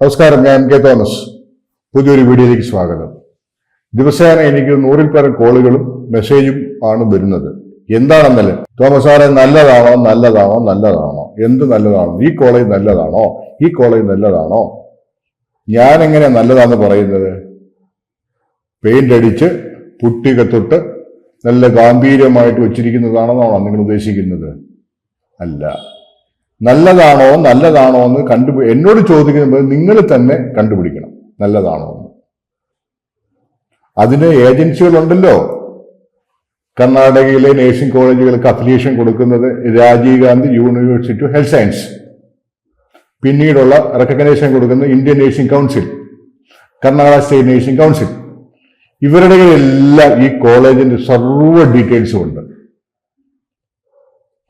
നമസ്കാരം ഞാൻ K Thomas. പുതിയൊരു വീഡിയോയിലേക്ക് സ്വാഗതം. ദിവസേന എനിക്ക് നൂറിൽ പരം കോളുകളും മെസ്സേജും ആണ് വരുന്നത്. എന്താണെന്നല്ല? തോമസ് സാറെ നല്ലതാണോ? നല്ലതാണോ? നല്ലതാണോ? എന്ത് നല്ലതാണോ? ഈ കോളേജ് നല്ലതാണോ? ഈ കോളേജ് നല്ലതാണോ? ഞാൻ എങ്ങനെ നല്ലതാന്ന് പറയുന്നത്? പെയിന്റ് അടിച്ച് പുട്ടിക തൊട്ട് നല്ല ഗാംഭീര്യമായിട്ട് വെച്ചിരിക്കുന്നതാണെന്നാണോ നിങ്ങൾ ഉദ്ദേശിക്കുന്നത്? അല്ല. നല്ലതാണോ നല്ലതാണോ എന്ന് കണ്ടു എന്നോട് ചോദിക്കുമ്പോൾ നിങ്ങൾ തന്നെ കണ്ടുപിടിക്കണം. നല്ലതാണോ എന്ന്. അതിന് ഏജൻസികളുണ്ടല്ലോ. കർണാടകയിലെ നേഴ്സിംഗ് കോളേജുകൾക്ക് അഫിലിയേഷൻ കൊടുക്കുന്നത് Rajiv Gandhi university of health science. പിന്നീടുള്ള റെക്കഗ്നേഷൻ കൊടുക്കുന്ന Indian nursing council Karnataka state nursing council. ഇവരുടെ എല്ലാം ഈ കോളേജിന്റെ സർവ ഡീറ്റെയിൽസും ഉണ്ട്.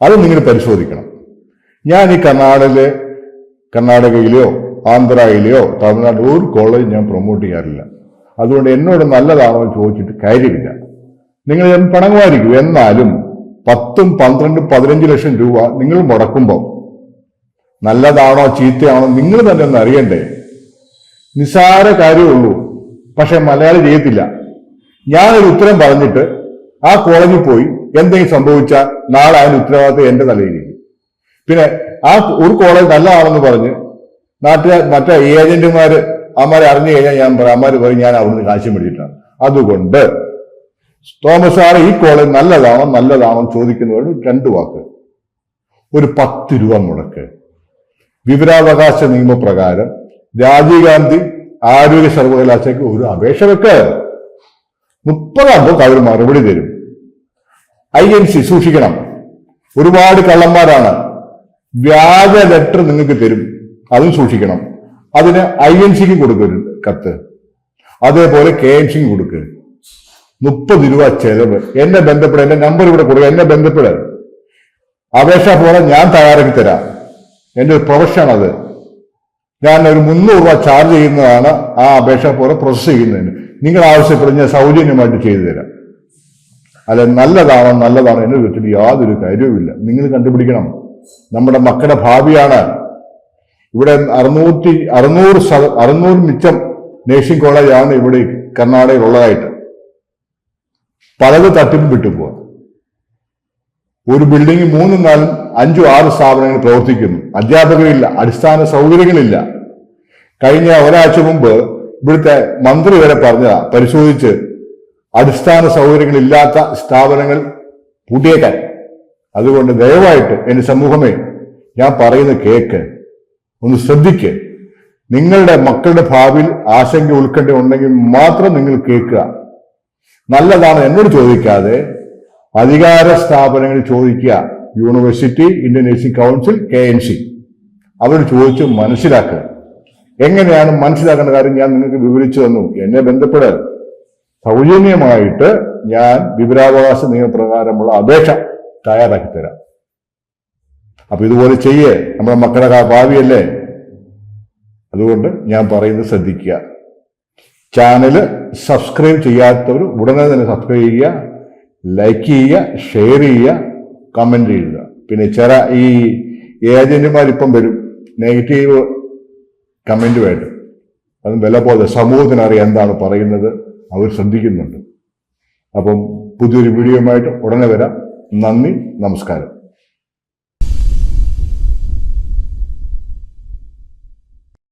അത് നിങ്ങൾ പരിശോധിക്കണം. ഞാൻ ഈ കർണാടകയിലെ കർണാടകയിലെയോ ആന്ധ്രയിലെയോ തമിഴ്നാട് ഒരു കോളേജ് ഞാൻ പ്രൊമോട്ട് ചെയ്യാറില്ല. അതുകൊണ്ട് എന്നോട് നല്ലതാണോ ചോദിച്ചിട്ട് കാര്യമില്ല. നിങ്ങൾ ഞാൻ പണമായിരിക്കും. എന്നാലും പത്തും പന്ത്രണ്ടും പതിനഞ്ച് ലക്ഷം രൂപ നിങ്ങൾ മുടക്കുമ്പോൾ നല്ലതാണോ ചീത്തയാണോ നിങ്ങൾ തന്നെ ഒന്ന് അറിയണ്ടേ? നിസ്സാര കാര്യമുള്ളൂ പക്ഷെ മലയാളി ചെയ്യത്തില്ല. ഞാനൊരു ഉത്തരം പറഞ്ഞിട്ട് ആ കോളേജിൽ പോയി എന്തെങ്കിലും സംഭവിച്ചാൽ നാളെ അതിന് ഉത്തരവാദിത്തം എന്റെ തലയിലിരിക്കും പിന്നെ ആ ഒരു കോളേജ് നല്ലതാണെന്ന് പറഞ്ഞ് നാട്ടിലെ മറ്റേ ഏജന്റുമാര് അമ്മമാരെ അറിഞ്ഞു കഴിഞ്ഞാൽ ഞാൻ അമ്മമാര് പറയും ഞാൻ അവിടുന്ന് കാശ് മേടിച്ചിട്ടാണ്. അതുകൊണ്ട് തോമസ് സാറ് ഈ കോളേജ് നല്ലതാണോ നല്ലതാണോ ചോദിക്കുന്നവരോട് രണ്ട് വാക്ക്. ഒരു പത്ത് രൂപ മുടക്ക്. വിവരാവകാശ നിയമപ്രകാരം രാജീവ് ഗാന്ധി ആരോഗ്യ സർവകലാശാലയ്ക്ക് ഒരു അപേക്ഷ വെക്ക്. മുപ്പതാകുമ്പോൾ അവർ മറുപടി തരും. ഐ എൻ സി സൂക്ഷിക്കണം. ഒരുപാട് കള്ളന്മാരാണ്. വ്യാജ ലെറ്റർ നിങ്ങൾക്ക് തരും. അതും സൂക്ഷിക്കണം. അതിന് ഐ എൻ സിക്ക് കൊടുക്കരുത് കത്ത്. അതേപോലെ കെ എൻ സിക്ക് കൊടുക്കരുത് മുപ്പത് രൂപ ചെലവ്. എന്നെ ബന്ധപ്പെടുക എന്റെ നമ്പർ ഇവിടെ കൊടുക്കുക എന്നെ ബന്ധപ്പെടുക അപേക്ഷ പോലെ ഞാൻ തയ്യാറാക്കി തരാം. എന്റെ ഒരു പ്രൊഫഷൻ അത്. ഞാൻ ഒരു മുന്നൂറ് രൂപ ചാർജ് ചെയ്യുന്നതാണ് ആ അപേക്ഷ പോലെ പ്രോസസ്സ് ചെയ്യുന്നതിന്. നിങ്ങൾ ആവശ്യപ്പെടുന്ന ഞാൻ സൗജന്യമായിട്ട് ചെയ്തു തരാം. അല്ല നല്ലതാണോ നല്ലതാണോ എന്നെ വെച്ചിട്ട് യാതൊരു കാര്യവുമില്ല. നിങ്ങൾ കണ്ടുപിടിക്കണം. നമ്മുടെ മക്കളുടെ ഭാവിയാണ്. ഇവിടെ അറുന്നൂറ്റി അറുന്നൂറ് അറുന്നൂറ് മിച്ചം നേഴ്സിംഗ് കോളേജാണ് ഇവിടെ കർണാടകയിൽ ഉള്ളതായിട്ട് പലത് തട്ടിപ്പ് വിട്ടുപോകും. ഒരു ബിൽഡിംഗ് മൂന്നും നാലും അഞ്ചും ആറ് സ്ഥാപനങ്ങൾ പ്രവർത്തിക്കുന്നു. അധ്യാപകരില്ല അടിസ്ഥാന സൗകര്യങ്ങളില്ല. കഴിഞ്ഞ ഒരാഴ്ച മുമ്പ് ഇവിടുത്തെ മന്ത്രി വരെ പറഞ്ഞതാ പരിശോധിച്ച് അടിസ്ഥാന സൗകര്യങ്ങളില്ലാത്ത സ്ഥാപനങ്ങൾ പൂട്ടിയേക്കാൻ. അതുകൊണ്ട് ദയവായിട്ട് എന്റെ സമൂഹമേ ഞാൻ പറയുന്ന കേക്ക് ഒന്ന് ശ്രദ്ധിക്ക്. നിങ്ങളുടെ മക്കളുടെ ഭാവിയിൽ ആശങ്ക ഉൾക്കണ്ട ഉണ്ടെങ്കിൽ മാത്രം നിങ്ങൾ കേൾക്കുക. നല്ലതാണ് എന്നോട് ചോദിക്കാതെ അധികാര സ്ഥാപനങ്ങളിൽ ചോദിക്കുക. University Indian nursing council K N C അവർ ചോദിച്ച് മനസ്സിലാക്കുക. എങ്ങനെയാണ് മനസ്സിലാക്കേണ്ട കാര്യം ഞാൻ നിങ്ങൾക്ക് വിവരിച്ചു തന്നു. എന്നെ ബന്ധപ്പെടാൻ സൗജന്യമായിട്ട് ഞാൻ വിവരാവകാശ നിയമപ്രകാരമുള്ള അപേക്ഷ തയ്യാറാക്കി തരാം അപ്പൊ ഇതുപോലെ ചെയ്യേ. നമ്മുടെ മക്കളുടെ ഭാവിയല്ലേ? അതുകൊണ്ട് ഞാൻ പറയുന്നത് ശ്രദ്ധിക്കുക. ചാനൽ സബ്സ്ക്രൈബ് ചെയ്യാത്തവർ ഉടനെ തന്നെ സബ്സ്ക്രൈബ് ചെയ്യുക ലൈക്ക് ചെയ്യുക ഷെയർ ചെയ്യുക കമന്റ് ചെയ്യുക. പിന്നെ ചില ഈ ഏജന്റുമാർ ഇപ്പം വരും. നെഗറ്റീവ് കമന്റുമായിട്ട് അതും വില പോലെ സമൂഹത്തിന് അറിയാം എന്താണ് പറയുന്നത്. അവർ ശ്രദ്ധിക്കുന്നുണ്ട്. അപ്പം പുതിയൊരു വീഡിയോയുമായിട്ട് ഉടനെ വരാം. നന്ദി നമസ്കാരം.